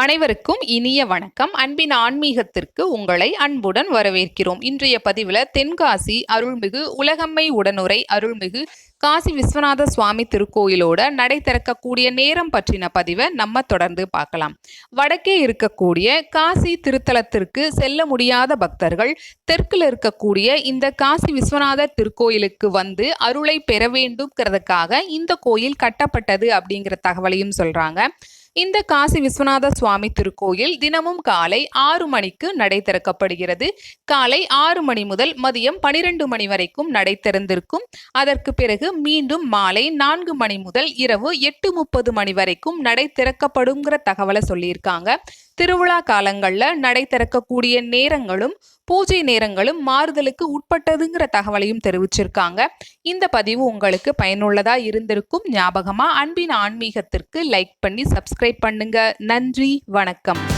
அனைவருக்கும் இனிய வணக்கம். அன்பின் ஆன்மீகத்திற்கு உங்களை அன்புடன் வரவேற்கிறோம். இன்றைய பதிவில் தென்காசி அருள்மிகு உலகம்மை உடனுரை அருள்மிகு காசி விஸ்வநாத சுவாமி திருக்கோயிலோட நடை திறக்கக்கூடிய நேரம் பற்றின பதிவை நம்ம தொடர்ந்து பார்க்கலாம். வடக்கே இருக்கக்கூடிய காசி திருத்தலத்திற்கு செல்ல முடியாத பக்தர்கள் தெற்கில் இருக்கக்கூடிய இந்த காசி விஸ்வநாதர் திருக்கோயிலுக்கு வந்து அருளை பெற வேண்டும்ங்கிறதுக்காக இந்த கோயில் கட்டப்பட்டது அப்படிங்கிற தகவலையும் சொல்றாங்க. இந்த காசி விஸ்வநாத சுவாமி திருக்கோயில் தினமும் காலை ஆறு மணிக்கு நடை திறக்கப்படுகிறது. காலை ஆறு மணி முதல் மதியம் பனிரெண்டு மணி வரைக்கும் நடை திறந்திருக்கும். அதற்கு பிறகு மீண்டும் மாலை நான்கு மணி முதல் இரவு எட்டு முப்பது மணி வரைக்கும் நடை திறக்கப்படுங்கிற தகவலை சொல்லியிருக்காங்க. திருவிழா காலங்களில் நடை திறக்கக்கூடிய நேரங்களும் பூஜை நேரங்களும் மாறுதலுக்கு உட்பட்டதுங்கிற தகவலையும் தெரிவிச்சிருக்காங்க. இந்த பதிவு உங்களுக்கு பயனுள்ளதா இருந்திருக்கும். ஞாபகமா அன்பின் ஆன்மீகத்திற்கு லைக் பண்ணி சப்ஸ்கிரைப் பண்ணுங்க. நன்றி வணக்கம்.